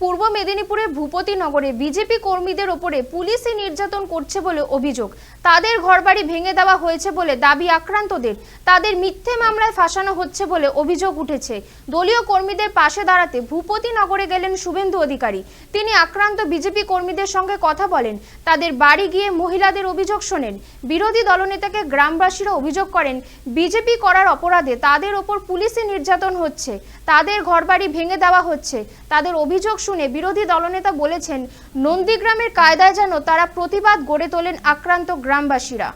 পূর্ব মেদিনীপুরের ভূপতিনগরে বিজেপি কর্মীদের ওপরে পুলিশই নির্যাতন করছে বলে অভিযোগ। তাদের ঘরবাড়ি ভেঙে দেওয়া হয়েছে বলে দাবি আক্রান্তদের। তাদের মিথ্যে মামলায় ফাঁসানো হচ্ছে বলে অভিযোগ উঠেছে। দলীয় কর্মীদের পাশে দাঁড়াতে ভূপতিনগরে গেলেন শুভেন্দু অধিকারী। তিনি আক্রান্ত বিজেপি কর্মীদের সঙ্গে কথা বলেন। তাদের বাড়ি গিয়ে মহিলাদের অভিযোগ শোনেন। বিরোধী দলনেতাকে গ্রামবাসীরা অভিযোগ করেন, বিজেপি করার অপরাধে তাদের ওপর পুলিশি নির্যাতন হচ্ছে। তাদের ঘরবাড়ি ভেঙে দেওয়া হচ্ছে। তাদের অভিযোগ শুনে বিরোধী দলনেতা বলেছেন, নন্দীগ্রামের কায়দায় যেন তারা প্রতিবাদ গড়ে তোলেন আক্রান্ত গ্রামবাসীরা।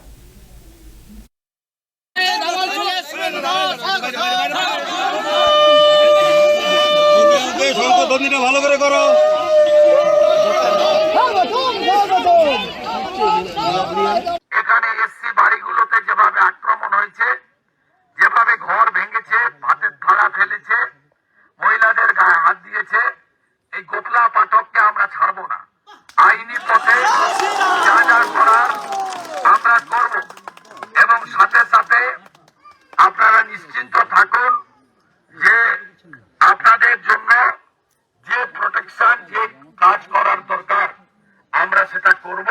এখানে বাড়িগুলোতে যেভাবে আক্রমণ হয়েছে, যেভাবে ঘর ভেঙেছে, ভাতের ফেলেছে, মহিলাদের গায়ে হাত দিয়েছে এই গোপলা পাঠককে আমরা ছাড়বো না আইনি পথে যা যা করার আমরা করব এবং সাথে সাথে আপনারা নিশ্চিন্ত থাকুন যে আপনাদের জন্য যে প্রোটেকশন যে কাজ করার দরকার আমরা সেটা করব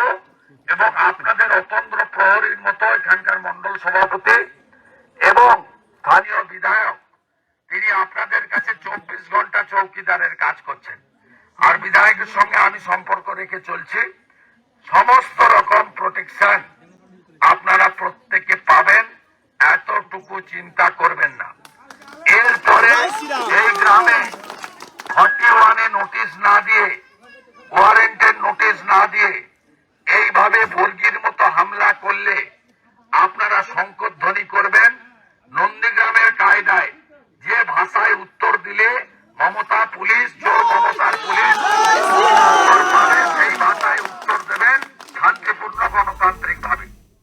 এবং আপনাদের অতন্ত্র প্রহরীর মতো এখানকার মন্ডল সভাপতি এবং স্থানীয় বিধায়ক তিনি আপনাদের কাছে চব্বিশ ঘণ্টা চৌকিদারের কাজ করছেন। আর বিধায়কের সঙ্গে আমি সম্পর্ক রেখে চলছি। সমস্ত রকম প্রোটেকশন আপনারা প্রত্যেকে পাবেন এতটুকু চিন্তা করবেন না। এরপরে এই গ্রামে ফর্টি ওয়ানে নোটিশ না দিয়ে ওয়ারেন্টের নোটিশ না দিয়ে করলে আপনারা সংকট ধ্বনি করবেন। নন্দীগ্রামের কায়দায় যে ভাষায় উত্তর দিলে মমতা পুলিশ